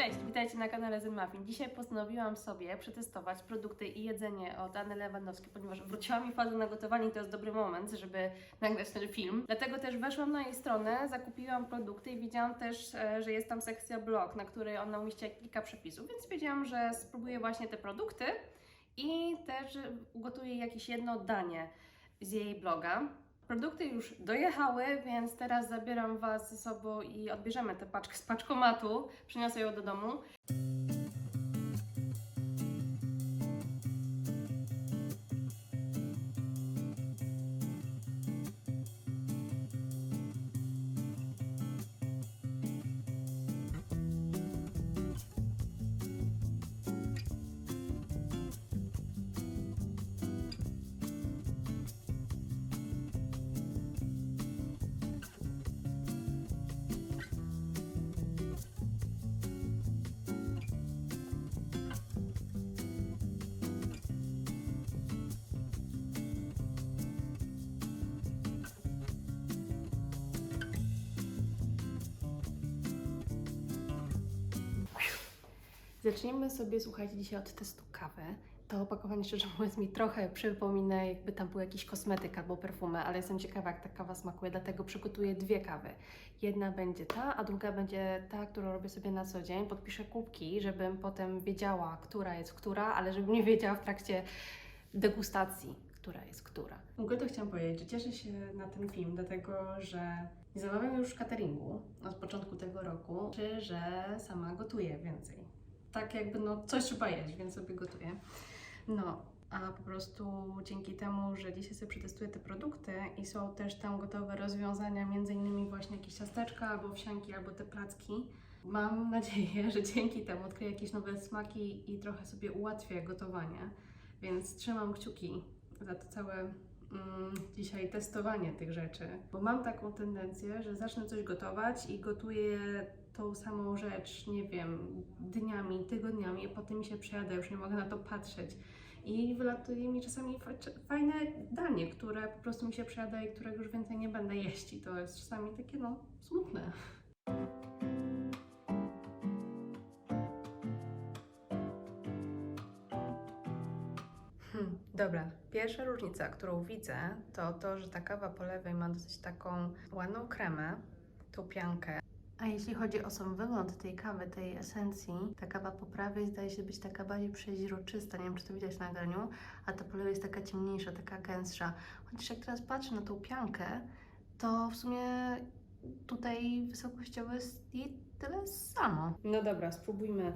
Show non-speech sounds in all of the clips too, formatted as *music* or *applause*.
Cześć, witajcie na kanale Zen. Dzisiaj postanowiłam sobie przetestować produkty i jedzenie od Anny Lewandowskiej, ponieważ wróciła mi faza na gotowanie i to jest dobry moment, żeby nagrać ten film. Dlatego też weszłam na jej stronę, zakupiłam produkty i widziałam też, e, że jest tam sekcja blog, na której ona umieściła kilka przepisów, więc wiedziałam, że spróbuję właśnie te produkty i też ugotuję jakieś jedno danie z jej bloga. Produkty już dojechały, więc teraz zabieram Was ze sobą i odbierzemy tę paczkę z paczkomatu. Przyniosę ją do domu. Zacznijmy sobie, słuchajcie, dzisiaj od testu kawy. To opakowanie, szczerze mówiąc, mi trochę przypomina, jakby tam był jakiś kosmetyk albo perfumy, ale jestem ciekawa, jak ta kawa smakuje, dlatego przygotuję dwie kawy. Jedna będzie ta, a druga będzie ta, którą robię sobie na co dzień. Podpiszę kubki, żebym potem wiedziała, która jest która, ale żebym nie wiedziała w trakcie degustacji, która jest która. Ogóle to chciałam powiedzieć, że cieszę się na ten film, dlatego że nie zamawiam już cateringu od początku tego roku, czy że sama gotuję więcej. Tak jakby no coś trzeba jeść, więc sobie gotuję. No, a po prostu dzięki temu, że dzisiaj sobie przetestuję te produkty i są też tam gotowe rozwiązania, między innymi właśnie jakieś ciasteczka, albo wsianki, albo te placki, mam nadzieję, że dzięki temu odkryję jakieś nowe smaki i trochę sobie ułatwię gotowanie. Więc trzymam kciuki za to całe mm, dzisiaj testowanie tych rzeczy, bo mam taką tendencję, że zacznę coś gotować i gotuję tą samą rzecz, nie wiem, dniami, tygodniami, a potem mi się przejada, już nie mogę na to patrzeć. I wylatuje mi czasami fa- fajne danie, które po prostu mi się przejada i którego już więcej nie będę jeść. I to jest czasami takie, no, smutne. Hmm, dobra, pierwsza różnica, którą widzę, to to, że ta kawa po lewej ma dosyć taką ładną kremę, tą piankę. Jeśli chodzi o sam wygląd tej kawy, tej esencji, ta kawa po prawej zdaje się być taka bardziej przeźroczysta, nie wiem czy to widać na nagraniu, a ta po lewej jest taka ciemniejsza, taka gęstsza. Chociaż jak teraz patrzę na tą piankę, to w sumie tutaj wysokościowo jest jej tyle samo. No dobra, spróbujmy,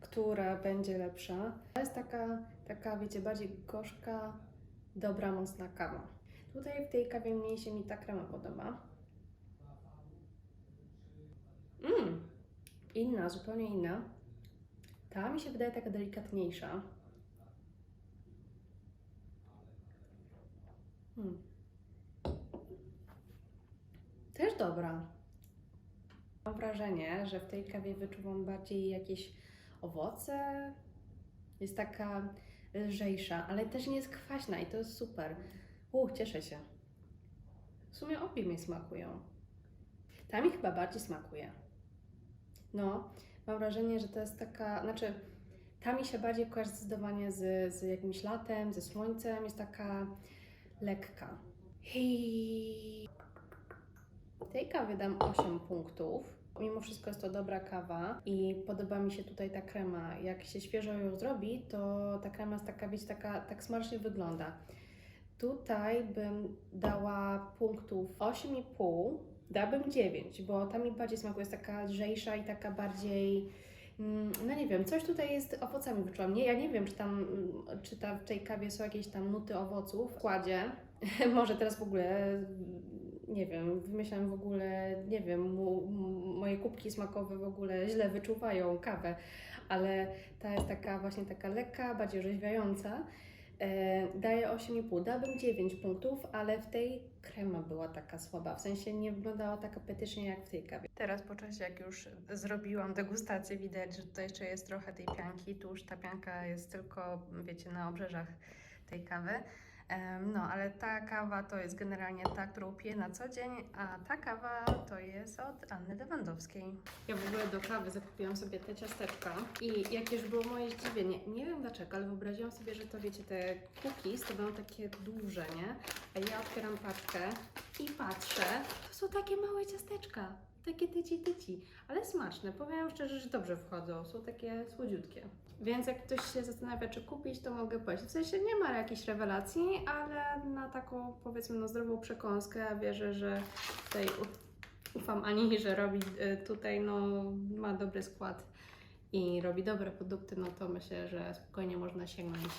która będzie lepsza. To jest taka, taka wiecie, bardziej gorzka, dobra, mocna kawa. Tutaj w tej kawie mniej się mi ta krema podoba. Mmm, inna, zupełnie inna. Ta mi się wydaje taka delikatniejsza. Hmm. Też dobra. Mam wrażenie, że w tej kawie wyczuwam bardziej jakieś owoce. Jest taka lżejsza, ale też nie jest kwaśna i to jest super. Uch, cieszę się. W sumie obie mi smakują. Ta mi chyba bardziej smakuje. No, mam wrażenie, że to jest taka, znaczy, ta mi się bardziej kojarzy zdecydowanie z, z jakimś latem, ze słońcem, jest taka lekka. Tej kawie dam 8 punktów. Mimo wszystko jest to dobra kawa i podoba mi się tutaj ta krema. Jak się świeżo ją zrobi, to ta krema jest taka, wiecie, taka, tak smacznie wygląda. Tutaj bym dała punktów 8,5, dałabym 9, bo ta mi bardziej smakuje, jest taka lżejsza i taka bardziej, mm, no nie wiem, coś tutaj jest owocami wyczułam. Nie, ja nie wiem, czy tam, mm, czy ta, w tej kawie są jakieś tam nuty owoców w składzie. *laughs* Może teraz w ogóle, mm, nie wiem, wymyślam w ogóle, nie wiem, mu, moje kubki smakowe w ogóle źle wyczuwają kawę, ale ta jest taka właśnie taka lekka, bardziej orzeźwiająca. E, daję 8,5. Dałabym 9 punktów, ale w tej krema była taka słaba. W sensie nie wyglądała tak apetycznie jak w tej kawie. Teraz po czasie, jak już zrobiłam degustację, widać, że tutaj jeszcze jest trochę tej pianki. Tu już ta pianka jest tylko, wiecie, na obrzeżach tej kawy. No, ale ta kawa to jest generalnie ta, którą piję na co dzień, a ta kawa to jest od Anny Lewandowskiej. Ja w ogóle do kawy zakupiłam sobie te ciasteczka i jakież było moje zdziwienie, nie wiem dlaczego, ale wyobraziłam sobie, że to wiecie, te cookies to będą takie duże, nie? A ja otwieram paczkę i patrzę, to są takie małe ciasteczka, takie tyci tyci, ale smaczne. Powiem szczerze, że dobrze wchodzą, są takie słodziutkie. Więc jak ktoś się zastanawia, czy kupić, to mogę powiedzieć. W sensie nie ma jakichś rewelacji, ale na taką powiedzmy no, zdrową przekąskę, wierzę, że tutaj ufam Ani, że robi y, tutaj, no ma dobry skład i robi dobre produkty, no to myślę, że spokojnie można sięgnąć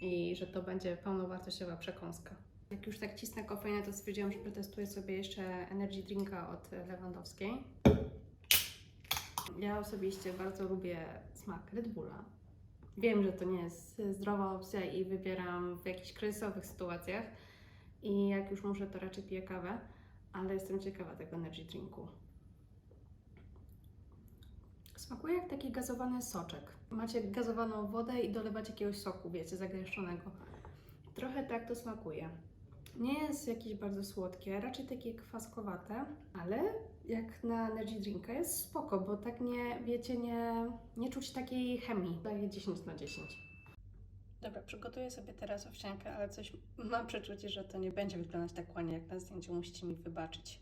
i że to będzie pełnowartościowa przekąska. Jak już tak cisnę kofeinę, to stwierdziłam, że przetestuję sobie jeszcze energy drinka od Lewandowskiej. Ja osobiście bardzo lubię smak Red Bulla. Wiem, że to nie jest zdrowa opcja i wybieram w jakichś kryzysowych sytuacjach. I jak już muszę, to raczej piję kawę, ale jestem ciekawa tego energy drinku. Smakuje jak taki gazowany soczek. Macie gazowaną wodę i dolewać jakiegoś soku, wiecie, zagęszczonego. Trochę tak to smakuje. Nie jest jakieś bardzo słodkie, raczej takie kwaskowate, ale jak na energy drinka jest spoko, bo tak nie, wiecie, nie, nie czuć takiej chemii. Daję 10 na 10. Dobra, przygotuję sobie teraz owsiankę, ale coś mam przeczucie, że to nie będzie wyglądać tak ładnie jak na zdjęciu, musicie mi wybaczyć.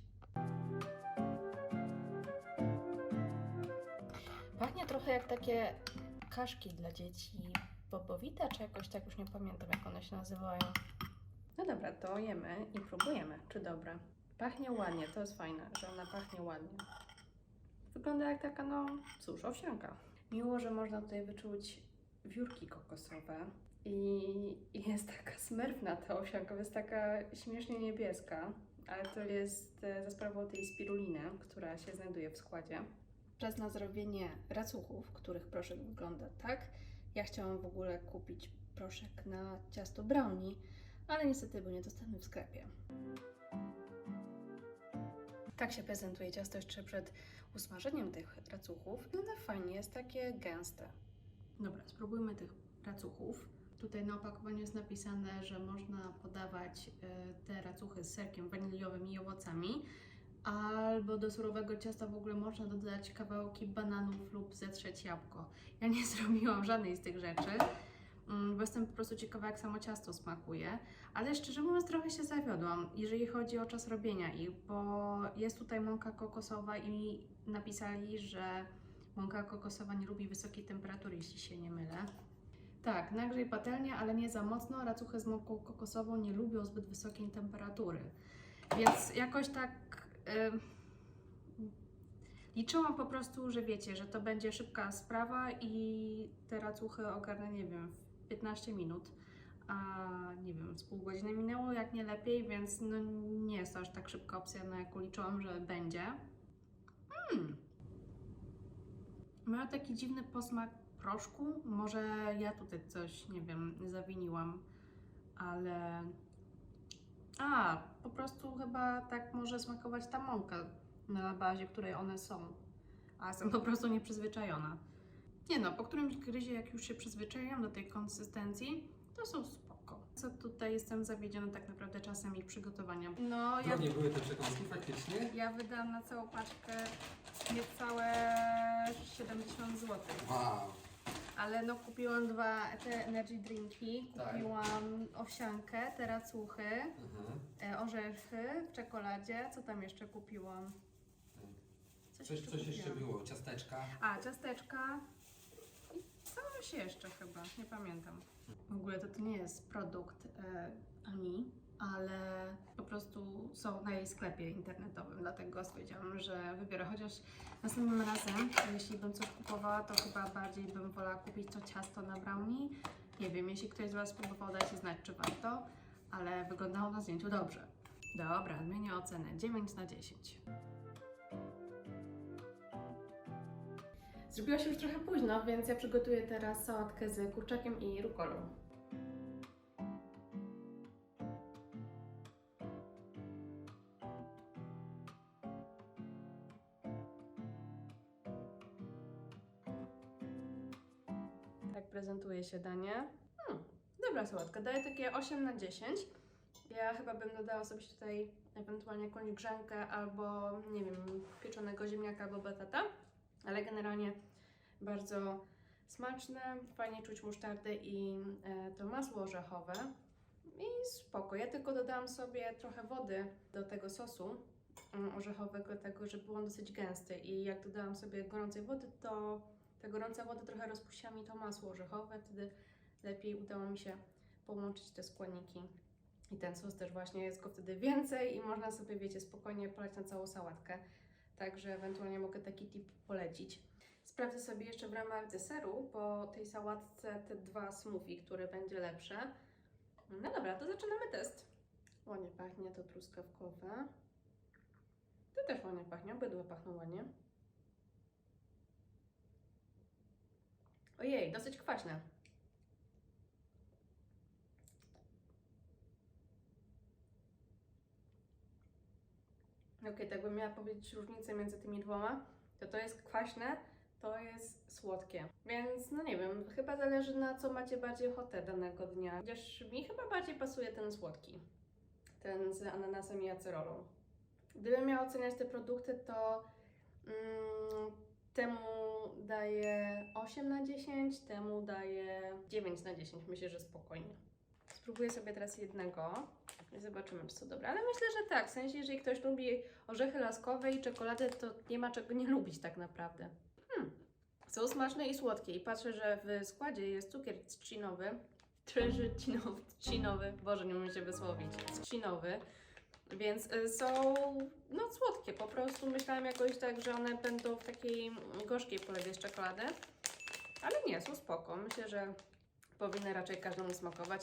Pachnie trochę jak takie kaszki dla dzieci, bobowita czy jakoś tak, już nie pamiętam jak one się nazywają. No dobra, to jemy i próbujemy, czy dobre. Pachnie ładnie, to jest fajne, że ona pachnie ładnie. Wygląda jak taka, no cóż, owsianka. Miło, że można tutaj wyczuć wiórki kokosowe i, jest taka smurfna ta owsianka, jest taka śmiesznie niebieska, ale to jest e, za sprawą tej spiruliny, która się znajduje w składzie. Czas na zrobienie racuchów, których proszek wygląda tak. Ja chciałam w ogóle kupić proszek na ciasto brownie, ale niestety był niedostępny w sklepie. Tak się prezentuje ciasto jeszcze przed usmażeniem tych racuchów. Wygląda fajnie, jest takie gęste. Dobra, spróbujmy tych racuchów. Tutaj na opakowaniu jest napisane, że można podawać e, te racuchy z serkiem waniliowym i owocami, albo do surowego ciasta w ogóle można dodać kawałki bananów lub zetrzeć jabłko. Ja nie *laughs* zrobiłam żadnej z tych rzeczy, bo jestem po prostu ciekawa, jak samo ciasto smakuje. Ale szczerze mówiąc, trochę się zawiodłam, jeżeli chodzi o czas robienia ich, bo jest tutaj mąka kokosowa i napisali, że mąka kokosowa nie lubi wysokiej temperatury, jeśli się nie mylę. Tak, nagrzej patelnię, ale nie za mocno. Racuchy z mąką kokosową nie lubią zbyt wysokiej temperatury. Więc jakoś tak liczyłam po prostu, że wiecie, że to będzie szybka sprawa i te racuchy ogarnę, nie wiem, 15 minut. A nie wiem, z pół godziny minęło, jak nie lepiej, więc no nie jest to aż tak szybka opcja, na jaką liczyłam, że będzie. Mm. Ma taki dziwny posmak proszku. Może ja tutaj coś, nie wiem, zawiniłam, ale. A, po prostu chyba tak może smakować ta mąka, na bazie której one są. A jestem po prostu nieprzyzwyczajona. Nie no, po którymś gryzie, jak już się przyzwyczaiłam do tej konsystencji, to są spoko. Co tutaj jestem zawiedziona tak naprawdę czasem ich przygotowania. No, ja, Drogie były te przekąski faktycznie? ja wydałam na całą paczkę niecałe 70 zł. Wow. Ale no kupiłam dwa te energy drinki, Tak. kupiłam owsiankę, te racuchy, Mhm. e, orzechy w czekoladzie. Co tam jeszcze kupiłam? Coś, coś jeszcze kupiłam. było, ciasteczka. A, ciasteczka coś jeszcze chyba, nie pamiętam. W ogóle to, to nie jest produkt e, Ani, ale po prostu są na jej sklepie internetowym, dlatego stwierdziłam, że wybiorę. Chociaż następnym razem, jeśli bym coś kupowała, to chyba bardziej bym wolała kupić to ciasto na brownie. Nie wiem, jeśli ktoś z Was spróbował, dajcie znać, czy warto, ale wyglądało na zdjęciu dobrze. Dobra, zmienię ocenę 9 na 10. Zrobiło się już trochę późno, więc ja przygotuję teraz sałatkę z kurczakiem i rukolą. Tak prezentuje się danie. Hmm, dobra sałatka, daję takie 8 na 10. Ja chyba bym dodała sobie tutaj ewentualnie jakąś grzankę albo, nie wiem, pieczonego ziemniaka albo batata, ale generalnie bardzo smaczne, fajnie czuć musztardę i e, to masło orzechowe i spoko. Ja tylko dodałam sobie trochę wody do tego sosu mm, orzechowego, tego, żeby był on dosyć gęsty i jak dodałam sobie gorącej wody, to ta gorąca woda trochę rozpuściła mi to masło orzechowe, wtedy lepiej udało mi się połączyć te składniki. I ten sos też właśnie jest go wtedy więcej i można sobie, wiecie, spokojnie polać na całą sałatkę. Także ewentualnie mogę taki tip polecić. Sprawdzę sobie jeszcze w ramach deseru po tej sałatce te dwa smoothie, które będzie lepsze. No dobra, to zaczynamy test. Ładnie pachnie to truskawkowe. To też ładnie pachnie, obydwa pachną ładnie. Ojej, dosyć kwaśne. Okej, tak bym miała powiedzieć różnicę między tymi dwoma, to to jest kwaśne, to jest słodkie. Więc no nie wiem, chyba zależy na co macie bardziej ochotę danego dnia. Chociaż mi chyba bardziej pasuje ten słodki. Ten z ananasem i acerolą. Gdybym miała oceniać te produkty, to mm, temu daję 8 na 10, temu daję 9 na 10. Myślę, że spokojnie. Spróbuję sobie teraz jednego i zobaczymy, czy to dobre. Ale myślę, że tak. W sensie, jeżeli ktoś lubi orzechy laskowe i czekoladę, to nie ma czego nie lubić tak naprawdę. Hmm. Są smaczne i słodkie. I patrzę, że w składzie jest cukier trzcinowy. Trzcinowy, trzcinowy. Boże, nie umiem się wysłowić. Trzcinowy. Więc y, są no słodkie. Po prostu myślałam jakoś tak, że one będą w takiej mm, gorzkiej polewie z czekolady. Ale nie, są spoko. Myślę, że powinny raczej każdemu smakować.